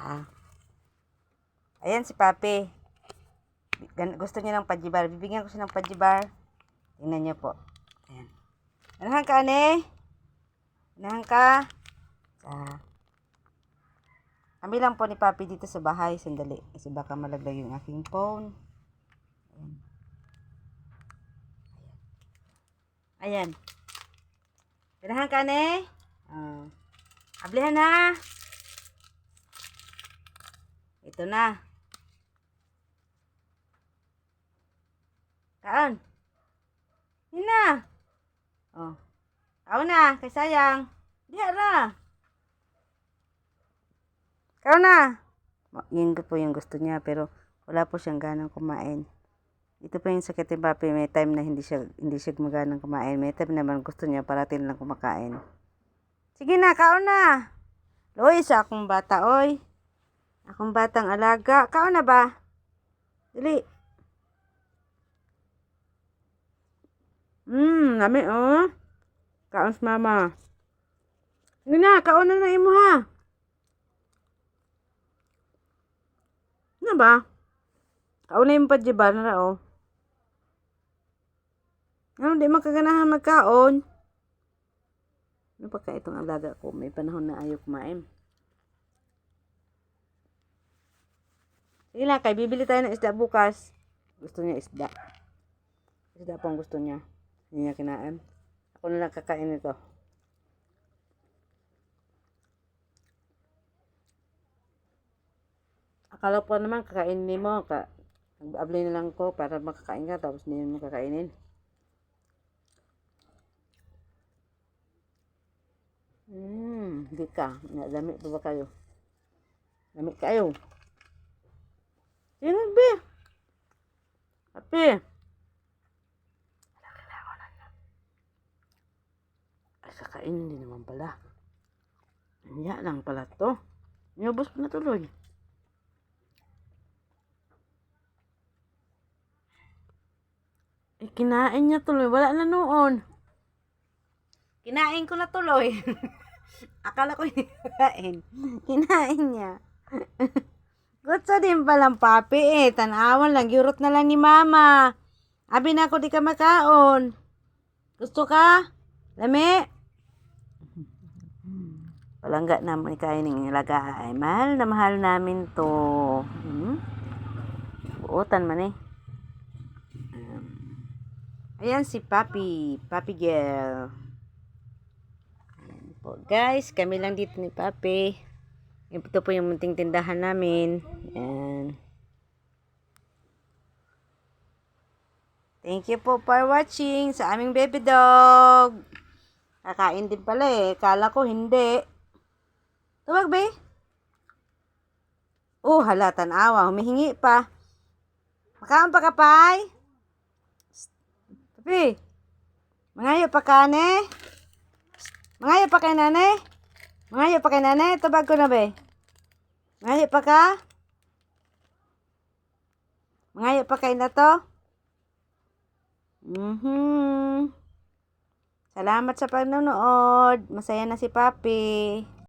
Ah. Ayan si Papi. Gusto niya ng pajibar. Bibigyan ko siya ng pajibar. Tingnan niyo po. Ayan. Anahan ka, ane? Anahan ka? Ah. Kami lang po ni Papi dito sa bahay. Sandali. Kasi baka malaglag yung aking phone. Ayan. Ayan. Anahan ka, ane? Ah. Ablihan na. Ito na. Kaon. Yun na. Oh. Kaon na. Kay sayang. Diha ra. Kaon na. Yun po yung gusto niya pero wala po siyang ganang kumain. Ito pa yung sakit ni Papi. May time na hindi siya, hindi siya maganang kumain. May time naman gusto niya parating lang kumakain. Sige na, kaon na. Loy, sa akong bata, oy. Akong batang alaga. Kaon na ba? Dili. Hmm, nami, oh. Kaon sa mama. Sige na, kaon na na imo, ha. Ano ba? Kaon na yung padjibar na, oh. Ano, di makaganahan magkaon. Ano pa ka itong alaga ko? May panahon na ayaw kumain. Sige lang, kay bibili tayo ng isda bukas. Gusto niya isda. Isda po ang gusto niya. Hindi niya kinain. Ako na lang kakain nito. Akala ko naman kakainin mo. Ka, Nag-apply na lang ko para makakain ka tapos hindi mo kakainin. Hmm, di ka. Dami pa ba kayo? Dami kayo. Sino be? Ape. Ay, kakainin din naman pala. Kanya lang pala to. Niyabos pa na tuloy. Eh, kinain niya tuloy. Wala na noon. Kinain ko na tuloy. Akala ko hindi kinain. Kinain niya. Gutsa din palang papi eh. Tanawan lang. Yurot na lang ni mama. Abi na ako di ka makaon. Gusto ka? Lami? Palangga naman kain ng ilaga ay mahal na mahal namin to. Hmm? Buotan man eh. Um, ayan si Papi. Papi girl. Ayan po. Guys, kami lang dito ni Papi. Ito po yung munting tindahan namin. Ayan. Thank you po for watching sa aming baby dog. Kakain din pala eh. Kala ko hindi. Tawag ba Oh, hala, tanawa. Humihingi pa. Makaon pa ka, pay? Papi, mangayo pa ka, ne? Mangayo pa kay nane? Mangayo pa kay nane? Tabag ko na, be. Mangayo pa ka? Mangayo pa kay na to? Mhm. Salamat sa panonood. Masaya na si Papi.